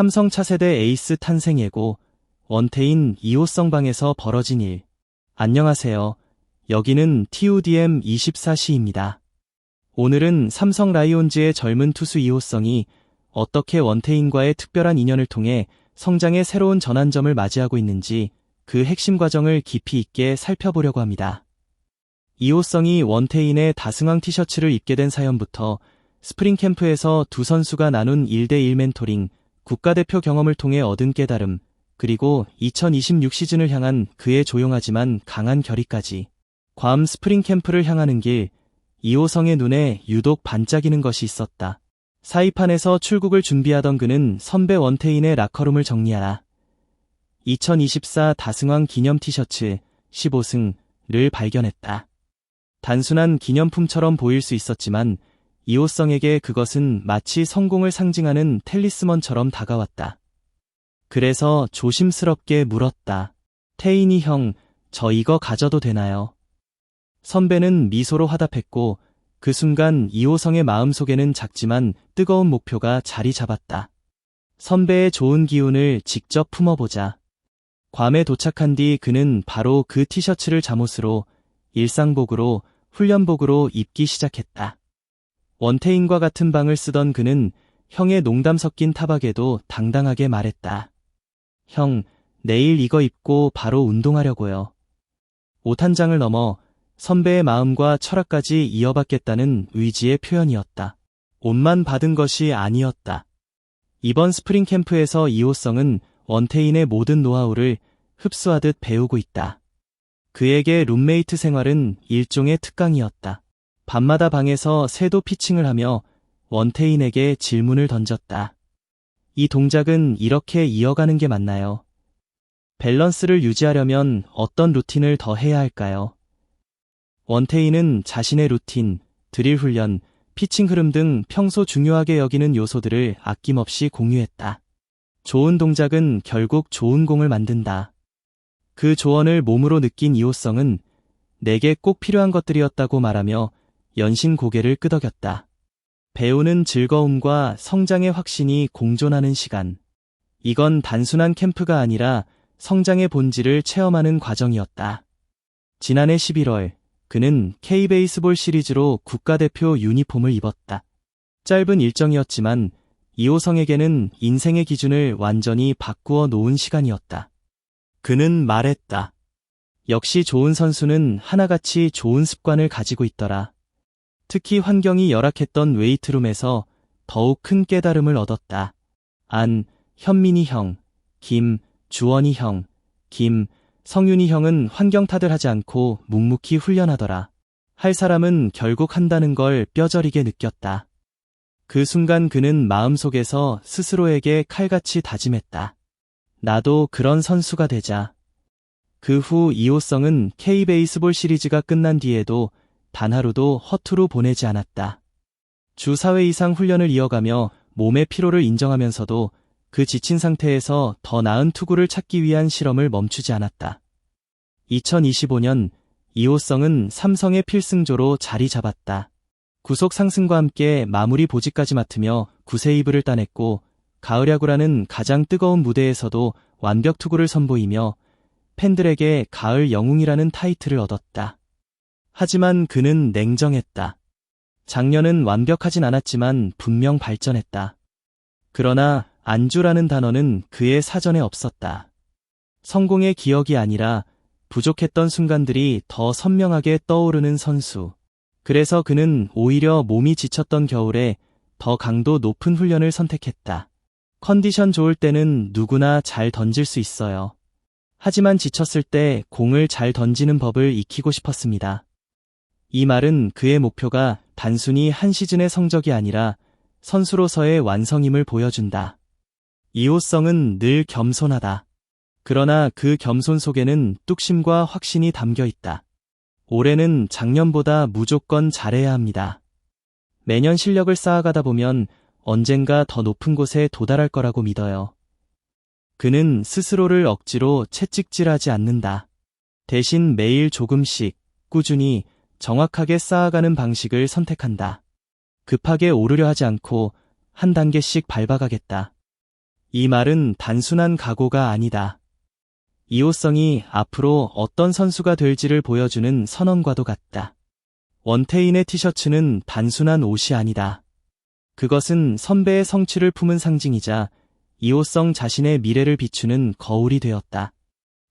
삼성 차세대 에이스 탄생 예고, 원태인 2호성 방에서 벌어진 일. 안녕하세요. 여기는 TODM 24시입니다. 오늘은 삼성 라이온즈의 젊은 투수 2호성이 어떻게 원태인과의 특별한 인연을 통해 성장의 새로운 전환점을 맞이하고 있는지 그 핵심 과정을 깊이 있게 살펴보려고 합니다. 2호성이 원태인의 다승왕 티셔츠를 입게 된 사연부터 스프링 캠프에서 두 선수가 나눈 1대1 멘토링, 국가대표 경험을 통해 얻은 깨달음, 그리고 2026 시즌을 향한 그의 조용하지만 강한 결의까지 괌 스프링 캠프를 향하는 길, 2호성의 눈에 유독 반짝이는 것이 있었다. 사이판에서 출국을 준비하던 그는 선배 원태인의 라커룸을 정리하라. 2024 다승왕 기념 티셔츠 15승을 발견했다. 단순한 기념품처럼 보일 수 있었지만 이호성에게 그것은 마치 성공을 상징하는 텔리스먼처럼 다가왔다. 그래서 조심스럽게 물었다. 태인이 형, 저 이거 가져도 되나요? 선배는 미소로 화답했고 그 순간 이호성의 마음속에는 작지만 뜨거운 목표가 자리 잡았다. 선배의 좋은 기운을 직접 품어보자. 괌에 도착한 뒤 그는 바로 그 티셔츠를 잠옷으로 일상복으로 훈련복으로 입기 시작했다. 원태인과 같은 방을 쓰던 그는 형의 농담 섞인 타박에도 당당하게 말했다. 형, 내일 이거 입고 바로 운동하려고요. 옷 한 장을 넘어 선배의 마음과 철학까지 이어받겠다는 의지의 표현이었다. 옷만 받은 것이 아니었다. 이번 스프링 캠프에서 이호성은 원태인의 모든 노하우를 흡수하듯 배우고 있다. 그에게 룸메이트 생활은 일종의 특강이었다. 밤마다 방에서 새도 피칭을 하며 원태인에게 질문을 던졌다. 이 동작은 이렇게 이어가는 게 맞나요? 밸런스를 유지하려면 어떤 루틴을 더 해야 할까요? 원태인은 자신의 루틴, 드릴 훈련, 피칭 흐름 등 평소 중요하게 여기는 요소들을 아낌없이 공유했다. 좋은 동작은 결국 좋은 공을 만든다. 그 조언을 몸으로 느낀 이호성은 내게 꼭 필요한 것들이었다고 말하며 연신 고개를 끄덕였다. 배우는 즐거움과 성장의 확신이 공존하는 시간. 이건 단순한 캠프가 아니라 성장의 본질을 체험하는 과정이었다. 지난해 11월, 그는 K베이스볼 시리즈로 국가대표 유니폼을 입었다. 짧은 일정이었지만 이호성에게는 인생의 기준을 완전히 바꾸어 놓은 시간이었다. 그는 말했다. 역시 좋은 선수는 하나같이 좋은 습관을 가지고 있더라. 특히 환경이 열악했던 웨이트룸에서 더욱 큰 깨달음을 얻었다. 안, 현민이 형, 김, 주원이 형, 김, 성윤이 형은 환경 탓을 하지 않고 묵묵히 훈련하더라. 할 사람은 결국 한다는 걸 뼈저리게 느꼈다. 그 순간 그는 마음속에서 스스로에게 칼같이 다짐했다. 나도 그런 선수가 되자. 그 후 이호성은 K베이스볼 시리즈가 끝난 뒤에도 단 하루도 허투루 보내지 않았다. 주 4회 이상 훈련을 이어가며 몸의 피로를 인정하면서도 그 지친 상태에서 더 나은 투구를 찾기 위한 실험을 멈추지 않았다. 2025년 이호성은 삼성의 필승조로 자리 잡았다. 구속 상승과 함께 마무리 보직까지 맡으며 구세이브를 따냈고 가을 야구라는 가장 뜨거운 무대에서도 완벽 투구를 선보이며 팬들에게 가을 영웅이라는 타이틀을 얻었다. 하지만 그는 냉정했다. 작년은 완벽하진 않았지만 분명 발전했다. 그러나 안주라는 단어는 그의 사전에 없었다. 성공의 기억이 아니라 부족했던 순간들이 더 선명하게 떠오르는 선수. 그래서 그는 오히려 몸이 지쳤던 겨울에 더 강도 높은 훈련을 선택했다. 컨디션 좋을 때는 누구나 잘 던질 수 있어요. 하지만 지쳤을 때 공을 잘 던지는 법을 익히고 싶었습니다. 이 말은 그의 목표가 단순히 한 시즌의 성적이 아니라 선수로서의 완성임을 보여준다. 이호성은 늘 겸손하다. 그러나 그 겸손 속에는 뚝심과 확신이 담겨 있다. 올해는 작년보다 무조건 잘해야 합니다. 매년 실력을 쌓아가다 보면 언젠가 더 높은 곳에 도달할 거라고 믿어요. 그는 스스로를 억지로 채찍질하지 않는다. 대신 매일 조금씩 꾸준히 정확하게 쌓아가는 방식을 선택한다. 급하게 오르려 하지 않고 한 단계씩 밟아가겠다. 이 말은 단순한 각오가 아니다. 이호성이 앞으로 어떤 선수가 될지를 보여주는 선언과도 같다. 원태인의 티셔츠는 단순한 옷이 아니다. 그것은 선배의 성취를 품은 상징이자 이호성 자신의 미래를 비추는 거울이 되었다.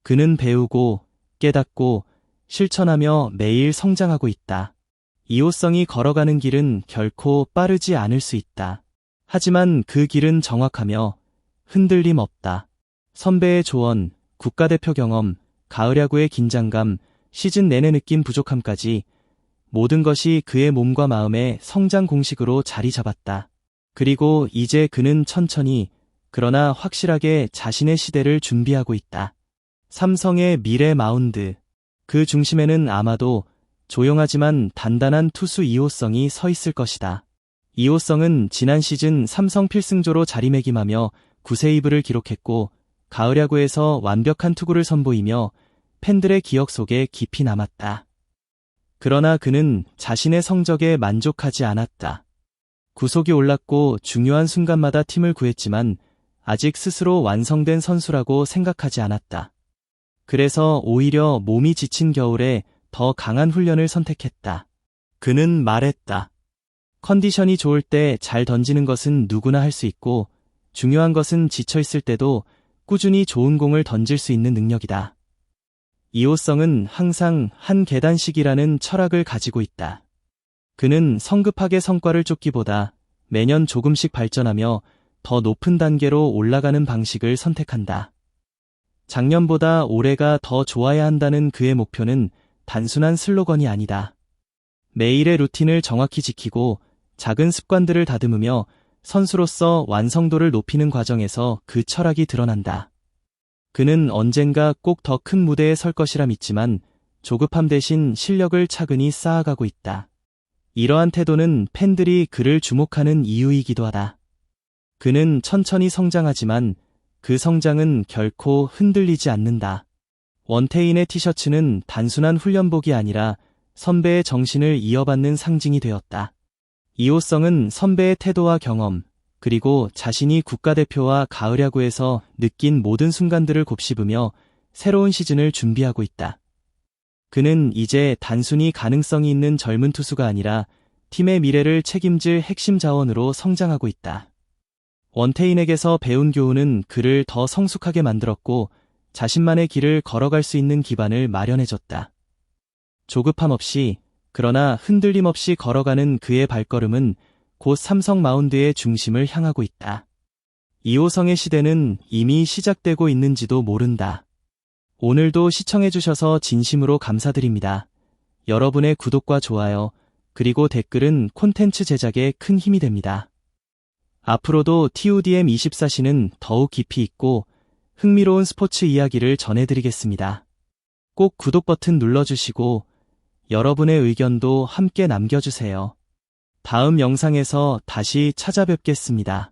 그는 배우고 깨닫고 실천하며 매일 성장하고 있다. 이호성이 걸어가는 길은 결코 빠르지 않을 수 있다. 하지만 그 길은 정확하며 흔들림 없다. 선배의 조언, 국가대표 경험, 가을 야구의 긴장감, 시즌 내내 느낀 부족함까지 모든 것이 그의 몸과 마음의 성장 공식으로 자리 잡았다. 그리고 이제 그는 천천히 그러나 확실하게 자신의 시대를 준비하고 있다. 삼성의 미래 마운드. 그 중심에는 아마도 조용하지만 단단한 투수 2호성이 서 있을 것이다. 2호성은 지난 시즌 삼성 필승조로 자리매김하며 9세이브를 기록했고 가을 야구에서 완벽한 투구를 선보이며 팬들의 기억 속에 깊이 남았다. 그러나 그는 자신의 성적에 만족하지 않았다. 구속이 올랐고 중요한 순간마다 팀을 구했지만 아직 스스로 완성된 선수라고 생각하지 않았다. 그래서 오히려 몸이 지친 겨울에 더 강한 훈련을 선택했다. 그는 말했다. 컨디션이 좋을 때 잘 던지는 것은 누구나 할 수 있고 중요한 것은 지쳐 있을 때도 꾸준히 좋은 공을 던질 수 있는 능력이다. 이호성은 항상 한 계단식이라는 철학을 가지고 있다. 그는 성급하게 성과를 쫓기보다 매년 조금씩 발전하며 더 높은 단계로 올라가는 방식을 선택한다. 작년보다 올해가 더 좋아야 한다는 그의 목표는 단순한 슬로건이 아니다. 매일의 루틴을 정확히 지키고 작은 습관들을 다듬으며 선수로서 완성도를 높이는 과정에서 그 철학이 드러난다. 그는 언젠가 꼭 더 큰 무대에 설 것이라 믿지만 조급함 대신 실력을 차근히 쌓아가고 있다. 이러한 태도는 팬들이 그를 주목하는 이유이기도 하다. 그는 천천히 성장하지만 그 성장은 결코 흔들리지 않는다. 원태인의 티셔츠는 단순한 훈련복이 아니라 선배의 정신을 이어받는 상징이 되었다. 이호성은 선배의 태도와 경험, 그리고 자신이 국가대표와 가을 야구에서 느낀 모든 순간들을 곱씹으며 새로운 시즌을 준비하고 있다. 그는 이제 단순히 가능성이 있는 젊은 투수가 아니라 팀의 미래를 책임질 핵심 자원으로 성장하고 있다. 원태인에게서 배운 교훈은 그를 더 성숙하게 만들었고 자신만의 길을 걸어갈 수 있는 기반을 마련해줬다. 조급함 없이 그러나 흔들림 없이 걸어가는 그의 발걸음은 곧 삼성 마운드의 중심을 향하고 있다. 이호성의 시대는 이미 시작되고 있는지도 모른다. 오늘도 시청해주셔서 진심으로 감사드립니다. 여러분의 구독과 좋아요, 그리고 댓글은 콘텐츠 제작에 큰 힘이 됩니다. 앞으로도 TODM24시는 더욱 깊이 있고 흥미로운 스포츠 이야기를 전해드리겠습니다. 꼭 구독 버튼 눌러주시고 여러분의 의견도 함께 남겨주세요. 다음 영상에서 다시 찾아뵙겠습니다.